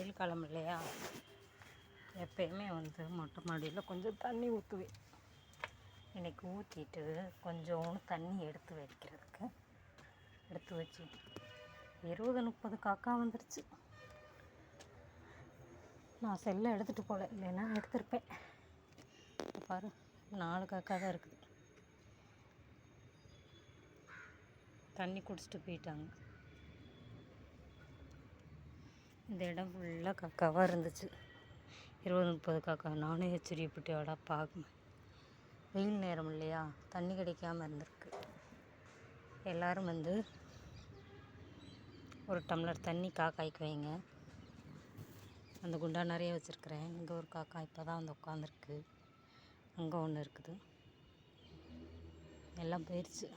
வெயில் காலம் இல்லையா? எப்பயுமே வந்து மொட்டை மாடியில் கொஞ்சம் தண்ணி ஊற்றுவேன் இன்றைக்கி ஊற்றிட்டு கொஞ்சோண்டு தண்ணி எடுத்து வைக்கிறதுக்கு எடுத்து வச்சு இருபது முப்பது காக்கா வந்துருச்சு. நான் செல்லை எடுத்துகிட்டு போகல இல்லைன்னா எடுத்திருப்பேன். பாரு நாலு காக்கா தான் இருக்குது. தண்ணி குடிச்சிட்டு போயிட்டாங்க. இந்த இடம் ஃபுல்லாக காக்காவாக இருந்துச்சு. இருபது முப்பது காக்கா நானே எச்சரியப்பட்டு அடா பார்க்கணும் வெயில் நேரம் இல்லையா? தண்ணி கிடைக்காம இருந்திருக்கு. எல்லோரும் வந்து ஒரு டம்ளர் தண்ணி காக்காய்க்கு வைங்க. அந்த குண்டா நிறைய வச்சுருக்கிறேன். இங்கே ஒரு காக்கா இப்போ தான் வந்து உட்காந்துருக்கு அங்கே ஒன்று இருக்குது. எல்லாம் போயிடுச்சு